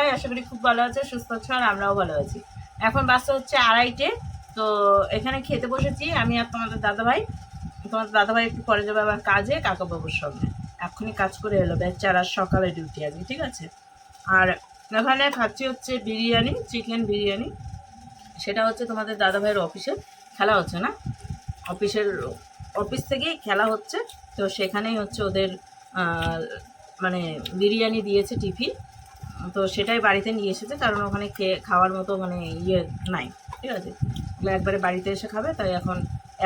সবাই আশা করি খুব ভালো আছে, সুস্থ আছে আর আমরাও ভালো আছি। এখন বাসটা হচ্ছে আড়াইটে, তো এখানে খেতে বসেছি আমি আর তোমাদের দাদাভাই। তোমাদের দাদাভাই একটু পরে যাবে আমার কাজে, কাকাবাবুর সঙ্গে। এখনই কাজ করে এলো বেচারার সকালে ডিউটি আছে ঠিক আছে? আর ওখানে খাচ্ছি হচ্ছে বিরিয়ানি চিকেন বিরিয়ানি। সেটা হচ্ছে তোমাদের দাদাভাইয়ের অফিসে খেলা হচ্ছে না? অফিসের, অফিস থেকেই খেলা হচ্ছে। তো সেখানেই হচ্ছে ওদের মানে বিরিয়ানি দিয়েছে টিফিন। তো সেটাই বাড়িতে নিয়ে এসেছে, কারণ ওখানে খেয়ে, খাওয়ার মতো মানে ইয়ে নাই, ঠিক আছে? একবারে বাড়িতে এসে খাবে, তাই এখন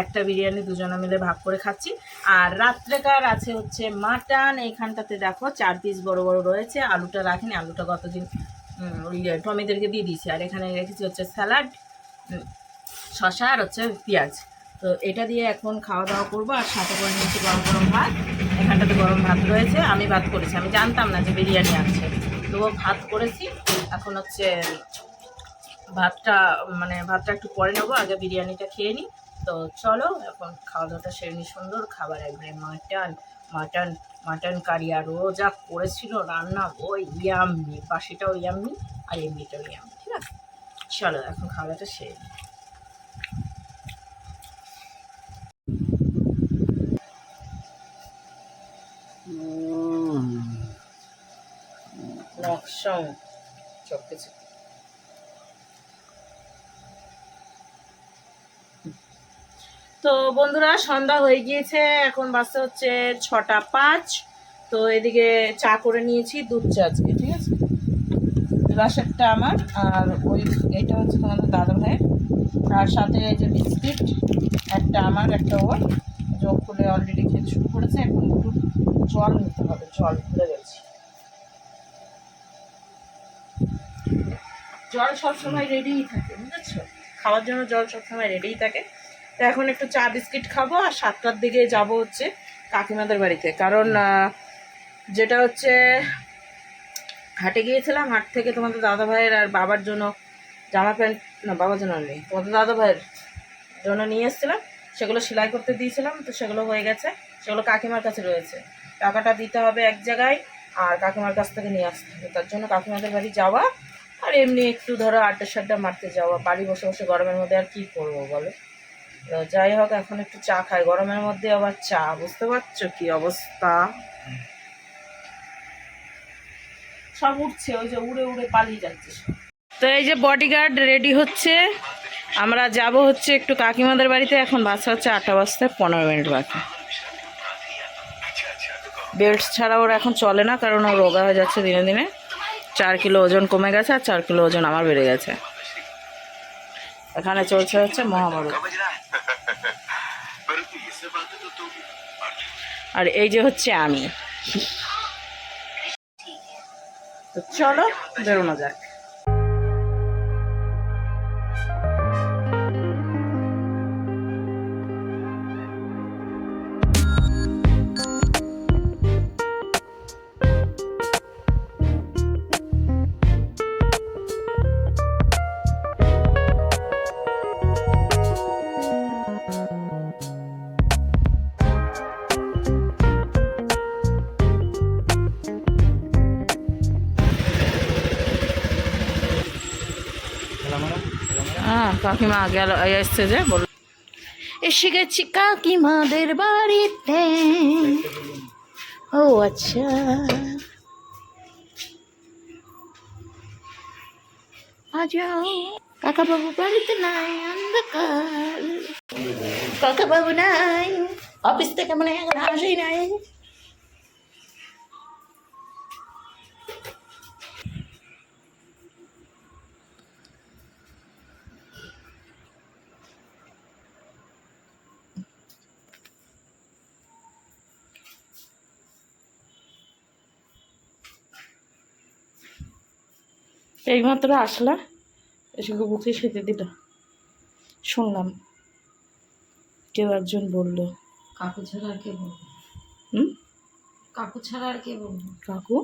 একটা বিরিয়ানি দুজনে মিলে ভাগ করে খাচ্ছি। আর রাত্রেকার আছে হচ্ছে মাটন, এইখানটাতে দেখো চার পিস বড় বড় রয়েছে, আলুটা রাখিনি, আলুটা গতদিন ওই টমেদেরকে দিয়ে দিয়েছি, আর এখানে রেখেছি হচ্ছে স্যালাড শশা আর হচ্ছে পেঁয়াজ। তো এটা দিয়ে এখন খাওয়া দাওয়া করব, আর সাথে করে নিয়েছি গরম গরম ভাত। এখানটাতে গরম ভাত রয়েছে, আমি ভাত করেছি, আমি জানতাম না যে বিরিয়ানি আছে। তবুও ভাত করেছি। এখন হচ্ছে ভাতটা মানে ভাতটা একটু পরে নেব, আগে বিরিয়ানিটা খেয়ে নিই। তো চলো, এখন খাওয়া দাওয়াটা সেরেনি সুন্দর। খাবার একবারে মাটন মাটন মাটন কারি, আর ও যা করেছিল রান্না, ও ইয়াম্মি, বাসিটাও ইয়াম্মি, আর এমনিটাও ইয়াম্মি, ঠিক আছে? চলো, এখন খাওয়া দাওয়াটা সেরে নিই। নকশাও সব কিছু তো বন্ধুরা সন্ধ্যা হয়ে গিয়েছে এখন বাসে হচ্ছে ছটা পাঁচ। তো এদিকে চা করে নিয়েছি দুধ চা আজকে ঠিক আছে? রাশেরটা আমার আর ওই এটা হচ্ছে তোমাদের দাদা ভাইয়ের। তার সাথে এই যে বিস্কিট একটা আমার একটা ওর। যোগ করে অলরেডি খেতে শুরু করেছে এখন একটু জল নিতে হবে জল ভুলে গেছি। জল সবসময় রেডিই থাকে, বুঝেছ? খাওয়ার জন্য জল সবসময় রেডিই থাকে। তো এখন একটু চা, বিস্কিট খাব আর সাতটার দিকে যাব হচ্ছে কাকিমাদের বাড়িতে। কারণ যেটা হচ্ছে, হাটে গিয়েছিলাম, হাট থেকে তোমাদের দাদা ভাইয়ের আর বাবার জন্য জামা প্যান্ট, না, বাবার জন্য নেই, তোমাদের দাদা ভাইয়ের জন্য নিয়ে এসেছিলাম। সেগুলো সেলাই করতে দিয়েছিলাম, তো সেগুলো হয়ে গেছে, সেগুলো কাকিমার কাছে রয়েছে। টাকাটা দিতে হবে এক জায়গায় আর কাকিমার কাছ থেকে নিয়ে আসতে হবে। তার জন্য কাকিমাদের বাড়ি যাওয়া আর এমনি একটু ধরো আড্ডা সাড্ডা মারতে যাওয়া। বাড়ি বসে বসে গরমের মধ্যে আর কী করব বলো? যাই হোক, এখন একটু চা খাই। গরমের মধ্যে আবার চা, বুঝতে পারছ কি অবস্থা? সব উঠছে, ওই যে উড়ে উড়ে পালিয়ে যাচ্ছে তো এই যে বডিগার্ড রেডি হচ্ছে। আমরা যাব হচ্ছে একটু কাকিমাদের বাড়িতে। এখন বাসা হচ্ছে আটটা বাজতে পনেরো মিনিট বাকি। বেল্ট ছাড়া ওর এখন চলে না, কারণ ও রোগা হয়ে যাচ্ছে দিনে দিনে। চার কিলো ওজন কমে গেছে আর চার কিলো ওজন আমার বেড়ে গেছে। এখানে চলছে হচ্ছে মহাভারত। আর এই যে হচ্ছে আমি। চলো বেরোনো যাক। কাকিমা গেল এসছে যে বল এসে গেছি কাকিমাদের বাড়িতে। ও আচ্ছা। কাকা বাবু বাড়িতে নাই, অন্ধকার। কাকা বাবু নাই, অফিস থেকে মনে হয় আসেই নাই। এইমাত্র আসলা এসে বুকে খেতে দিল। শুনলাম কেউ একজন বলল কাকু ছাড়া আর কে বলব? হুম? কাকু ছাড়া আর কে বলব? কাকু?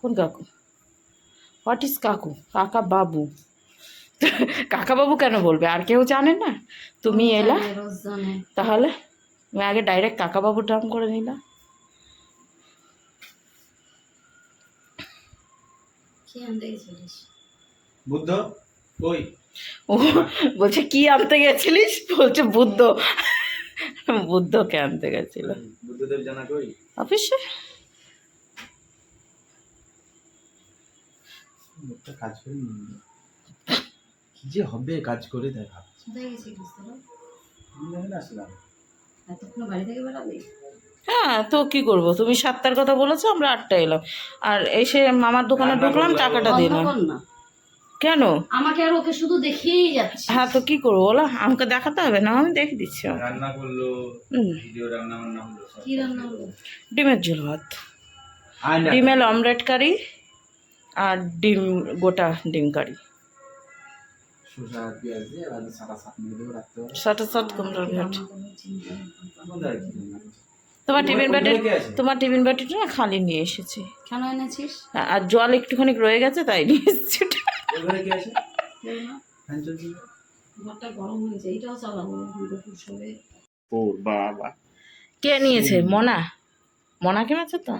কোন কাকু? হোয়াট ইজ কাকু? কাকা বাবু। কাকা বাবু কেন বলবে? আর কেউ জানে না। তুমি এলা। তাহলে আমি আগে ডাইরেক্ট কাকা বাবুর নাম করে নিলাম কি আনতে গেছিলিস বুদ্ধ? ওই ও বলছে কি আনতে গেছিলিস? বলছে বুদ্ধ। বুদ্ধকে আনতে গেছিল? বুদ্ধদেব জানা কই? অফিসে কাজ করে কি যে হবে কাজ করে ভাবছি কোথায় গেছিলিস তোরা? আমি এখানে আসলাম। এতক্ষণ বাড়ি থেকে বেরাবি? হ্যাঁ তো কি করব? তুমি সাতটার কথা বলেছ আমরা আটটা এলাম। আর এসে মামার দোকানে ঢুকলাম টাকাটা দিলাম। না। কেন? আমাকে আর ওকে শুধু দেখেই যাচ্ছে। হ্যাঁ তো কি করব বলো? আমাকে দেখাতে হবে না আমি দেখে দিচ্ছি রান্না করল ভিডিও রান্না বান্না হলো কি রান্না হলো? ডিমের ঝোল ভাত। ডিমের অমলেট কারি আর ডিম গোটা ডিম কারি। সাদা সাত কুমড়োর ভেট। তোমার টিফিন বাটি তোমার টিফিন বাটিটা না খালি নিয়ে এসেছি। কেন এনেছিস? আর জল একটুখানি রয়ে গেছে তাই নিয়ে এসেছি কে নিয়েছে? মনা? মনা কিনেছে তো?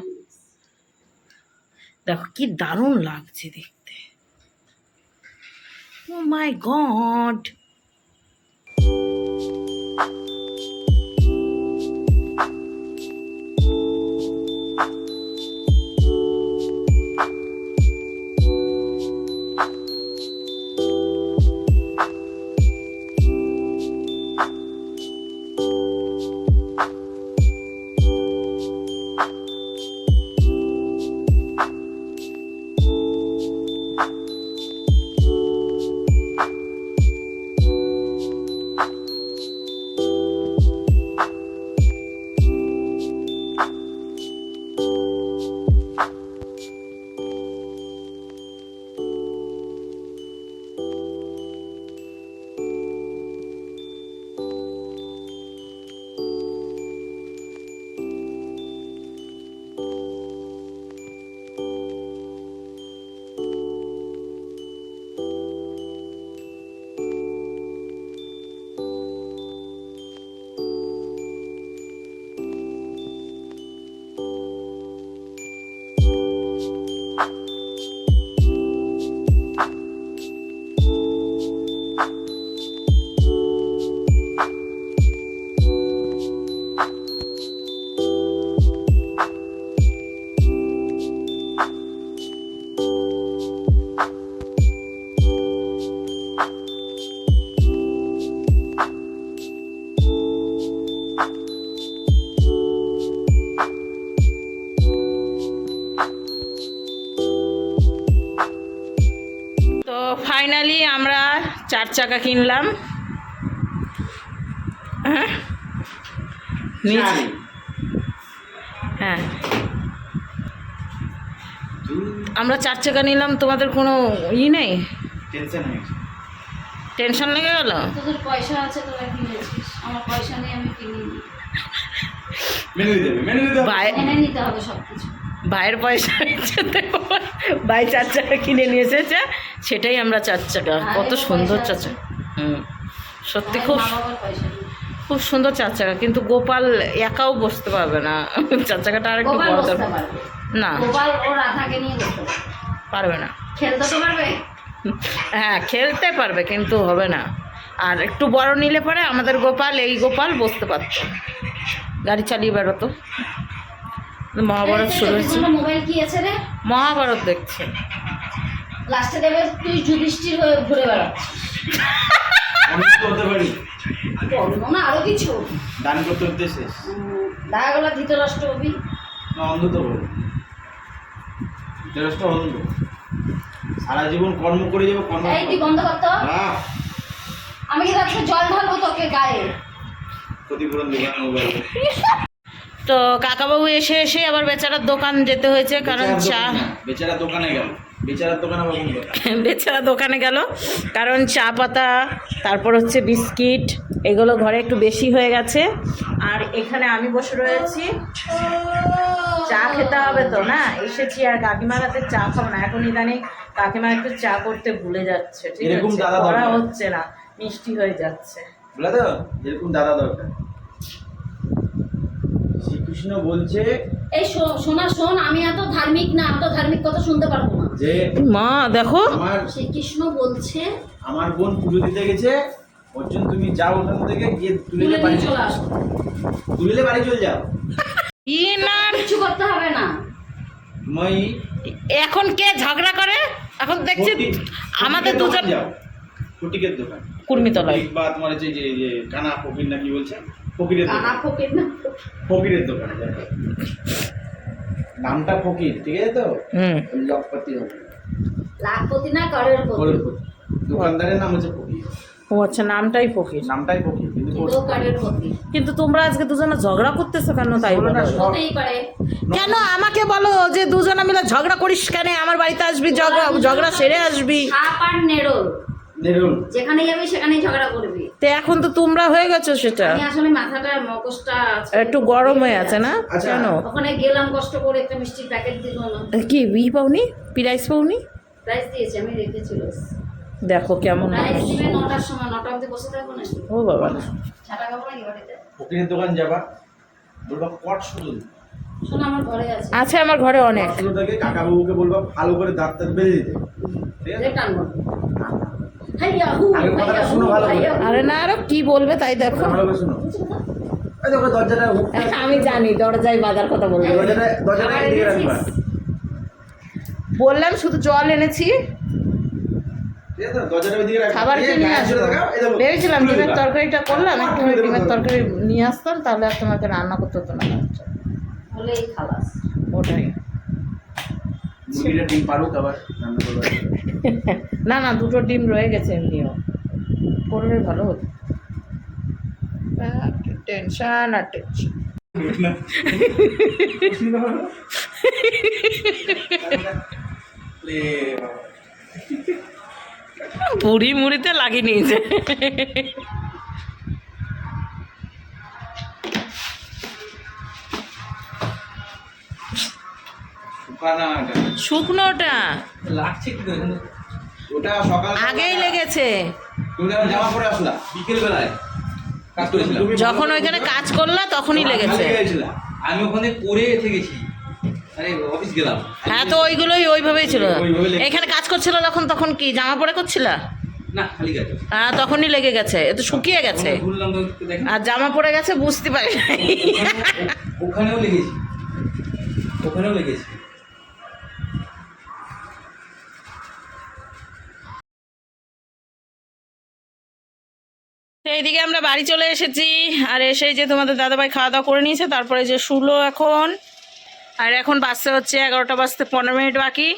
দেখো কি দারুণ লাগছে দেখতে। ও মাই গড ফাইনালি আমরা চার চাকা কিনলাম। হ্যাঁ? হ্যাঁ। আমরা চার চাকা নিলাম তোমাদের কোনো ই নেই? টেনশন লেগে গেল? পয়সা আছে তোরা কিনেছিস। আমার পয়সা নেই আমি কিনিনি। মেনে দিতে হবে মেনে দিতে হবে এনে নিতে হবে সব ভাইয়ের পয়সা ভাই চার চাকা কিনে নিয়ে এসেছে সেটাই আমরা চার চাকা। কত সুন্দর চার চাকা। হুম। সত্যি খুব খুব সুন্দর চার চাকা কিন্তু গোপাল একাও বসতে পারবে না। চার চাকাটা আর একটু বড় দরকার। না। পারবে। পারবে না। খেলতে তো পারবে? হ্যাঁ খেলতে পারবে কিন্তু হবে না। আর একটু বড় নিলে পরে আমাদের গোপাল এই গোপাল বসতে পারত। গাড়ি চালিয়ে বেরোতো। মহাভারত শুরু হয়েছে। মোবাইল কি আছে রে? মহাভারত দেখছে। লাস্টে দেবে তুই যুধিষ্ঠির হয়ে ঘুরে বেড়াচ্ছিস। অনেক করতে পারি? না আরও কিছু। দান করতে করতে শেষ দেখা গেল ধৃতরাষ্ট্র অভি। না অন্ধ তো বলো। তেরসটা অন্ধ সারা জীবন কর্ম করে যাব কর্ম এই তুই বন্ধ করতো আমি কি আজকে জল ঢালবো তোকে গায়ে? ক্ষতিপূরণ দেবেন মোবাইল। তো কাকাবাবু এসে এসে আবার বেচারার দোকান যেতে হয়েছে কারণ চা বেচারা দোকানে গেল। বেচারা দোকানে গেল কারণ চা পাতা তারপর হচ্ছে বিস্কিট এগুলো ঘরে একটু বেশি হয়ে গেছে। আর এখানে আমি বসে রয়েছি। চা খেতে হবে তো না? এসেছি আর কাকিমার হাতে চা খাব না। এখন ইদানিং কাকিমা একটু চা করতে ভুলে যাচ্ছে ঠিক আছে? করা হচ্ছে না মিষ্টি হয়ে যাচ্ছে। দাদা দরকার। কৃষ্ণ বলছে এই শোনা শোন আমি এত ধার্মিক না এত ধার্মিক কথা শুনতে পারব না। যে মা দেখো। আমার শ্রীকৃষ্ণ বলছে আমার বোন পুজো দিতে গেছে ওর জন্য তুমি যাও ওখান থেকে গিয়ে তুলে বাড়ি চলে আসো। তুলে বাড়ি চলে যাও। ই না কিছু করতে হবে না। মই এখন কে ঝগড়া করে? এখন দেখছি আমাদের দুজন যাও। ফটিকের দোকান। কুর্মিতলায়। বা তোমার হচ্ছে যে যে কানা ফকির না কি বলছে? ফকিরের দোকান। ফকির না। ফকিরের দোকান নামটা ফকির ঠিক আছে তো? হুম। ওই লখপতি হবে লাখপতি না করের পতি? দোকানদারের নাম হচ্ছে ফকির। ও আচ্ছা নামটাই ফকির। নামটাই ফকির কিন্তু তোমরা আজকে দুজনে ঝগড়া করতেছো কেন তাই কেন আমাকে বলো যে দুজনে মিলে ঝগড়া করিস কেন? আমার বাড়িতে আসবি ঝগড়া ঝগড়া সেরে আসবি। সাপ আর নেড়ল নেরুল। যেখানে যাবি সেখানেই ঝগড়া করবি। তো এখন তো তোমরা হয়ে গেছো সেটা। আসলে মাথাটা মগজটা একটু গরম হয়ে আছে না? আচ্ছা। কেন? ওখানে গেলাম কষ্ট করে একটা মিষ্টির প্যাকেট দিল না। কি ই পাওনি? প্রাইস পাওনি? প্রাইস দিয়েছে আমি রেখেছিল দেখো কেমন নটার সময় নটা অবধি বসে থাকব না? ও বাবা। ছাটা খাব ফকিরের দোকান যাবা? বলবা কট শুধু শোনো আমার ঘরে আছে। আছে আমার ঘরে অনেক। শুধু থেকে কাকাবাবুকে বলবা ভালো করে দাঁত বেঁধে দিতে। ঠিক আছে? আরে না আরও কি বলবে তাই দেখো। আমি জানি দরজায় বাজার কথা বলবে? বললাম শুধু জল এনেছি। খাবার এই কিনে গায়ে আসব। ভেবেছিলাম ডিমের তরকারিটা করলাম একটু ডিমের তরকারি নিয়ে আসতাম তাহলে আর তোমাকে রান্না করতে হতো না। ওটাই। মুরগিটা ডিম পারুক আবার না না দুটো ডিম রয়ে গেছে এমনিও। করলে ভালো হতো। টেনশন আর টেনশন। বুড়ি মুড়িতে লাগিয়ে নিয়েছে। শুকানাটা। শুকনোটা। লাগছে কি এখানে? ওটা সকাল আগেই লেগেছে। যখন জামা পরে আসলা বিকেল বেলায় কাজ করেছিলাম যখন ওইখানে কাজ করলা তখনই লেগেছে। আমি ওখানে করে এসে গেছি। অফিস গেলাম। হ্যাঁ তো ওইগুলোই ওইভাবেই ছিল। এখানে কাজ করছিল তখন তখন কি জামা পরে করছিল? না হ্যাঁ তখনই লেগে গেছে। এ তো শুকিয়ে গেছে। আর জামা পরে গেছে বুঝতে পারি ওখানেও লেগেছি। ওখানেও লেগেছি। তো এইদিকে আমরা বাড়ি চলে এসেছি। আর এসে যে তোমাদের দাদাভাই খাওয়া দাওয়া করে নিয়েছে, তারপরে যে শুলো এখন। আর এখন বাসতে হচ্ছে এগারোটা বাজতে পনেরো মিনিট বাকি।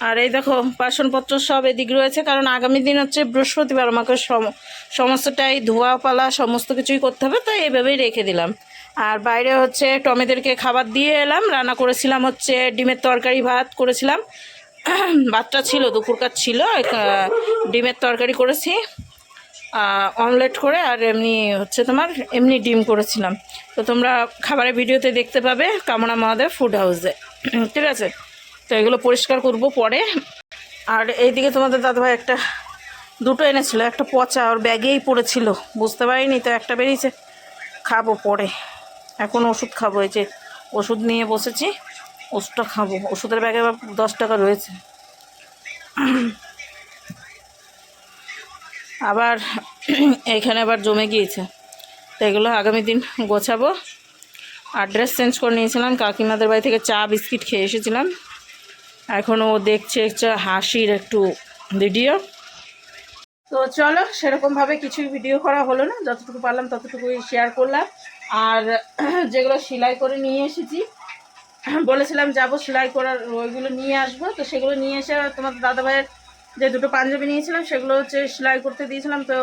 আর এই দেখো, বাসনপত্র সব এদিক রয়েছে, কারণ আগামী দিন হচ্ছে বৃহস্পতিবার, আমাকে সম- সমস্তটাই ধোয়া, পালা, সমস্ত কিছুই করতে হবে, তাই এভাবেই রেখে দিলাম। আর বাইরে হচ্ছে টমেদেরকে খাবার দিয়ে এলাম, রান্না করেছিলাম হচ্ছে ডিমের তরকারি, ভাত করেছিলাম। ভাতটা ছিল, দুপুরকার ছিল ডিমের তরকারি করেছি। অমলেট করে আর এমনি হচ্ছে তোমার এমনি ডিম করেছিলাম। তো তোমরা খাবারের ভিডিওতে দেখতে পাবে কামনা মহাদেব ফুড হাউসে ঠিক আছে? তো এগুলো পরিষ্কার করব পরে। আর এইদিকে তোমাদের দাদাভাই একটা দুটো এনেছিল, একটা পচা ওর ব্যাগেই পড়েছিল। বুঝতে পারিনি, তো একটা বেরিয়েছে। খাব পরে। এখন ওষুধ খাব, এই যে ওষুধ নিয়ে বসেছি, ওষুধটা খাব। ওষুধের ব্যাগে আবার দশ টাকা রয়েছে। আবার এইখানে আবার জমে গিয়েছে। তো এগুলো আগামী দিন গোছাবো। অ্যাড্রেস চেঞ্জ করে নিয়েছিলাম, কাকিমাদের বাড়ি থেকে চা, বিস্কিট খেয়ে এসেছিলাম। এখন ও দেখছে একটা হাসির একটু ভিডিও। তো চলো সেরকমভাবে কিছুই ভিডিও করা হলো না। যতটুকু পারলাম ততটুকুই শেয়ার করলাম। আর যেগুলো সেলাই করে নিয়ে এসেছি, বলেছিলাম যাব সেলাই করার, ওইগুলো নিয়ে আসব। তো সেগুলো নিয়ে এসে তোমার দাদাভাইয়ের যে দুটো পাঞ্জাবি নিয়েছিলাম সেগুলো হচ্ছে সেলাই করতে দিয়েছিলাম তো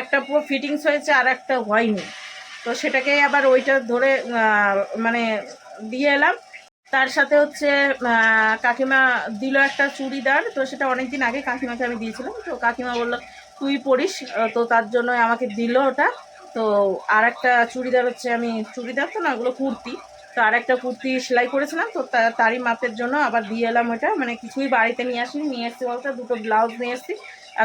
একটা পুরো ফিটিংস হয়েছে আর একটা হয়নি। তো সেটাকে আবার ওইটা ধরে মানে দিয়ে এলাম। তার সাথে হচ্ছে কাকিমা দিল একটা চুড়িদার তো সেটা অনেক দিন আগে কাকিমাকে আমি দিয়েছিলাম। তো কাকিমা বলল তুই আহ, তো তার জন্য আমাকে দিল ওটা। তো আর একটা চুড়িদার হচ্ছে আমি চুড়িদার তো না ওগুলো কুর্তি। তো আর একটা কুর্তি সেলাই করেছিলাম, তো তারই মাপের জন্য আবার দিয়ে এলাম ওটা মানে কিছুই বাড়িতে নিয়ে আসিনি, নিয়ে এসছি বলতে, দুটো ব্লাউজ নিয়ে এসছি।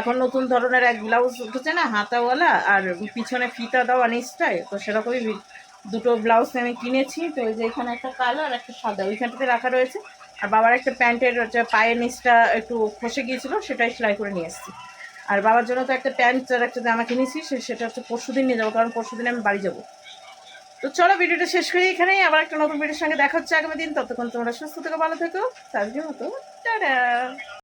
এখন নতুন ধরনের এক ব্লাউজ উঠেছে না, হাতাওয়ালা আর পিছনে ফিতা দেওয়া নিচটায় তো সেরকমই দুটো ব্লাউজ আমি কিনেছি। তো ওই যে এখানে একটা কালো আর একটা সাদা, ওইখানটাতে রাখা রয়েছে। আর বাবার একটা প্যান্টের হচ্ছে পায়ের নিচটা একটু খসে গিয়েছিল, সেটাই সেলাই করে নিয়ে এসেছি। আর বাবার জন্য তো একটা প্যান্ট আর একটা জামা কিনেছি সেটা হচ্ছে পরশু দিন নিয়ে যাব, কারণ পরশু দিন আমি বাড়ি যাব। তো চলো ভিডিওটা শেষ করি এখানেই। আবার একটা নতুন ভিডিওর সঙ্গে দেখা হচ্ছে আগামী দিন। ততক্ষণ তোমরা সুস্থ থেকে, ভালো থেকো। তার মতো টাটা।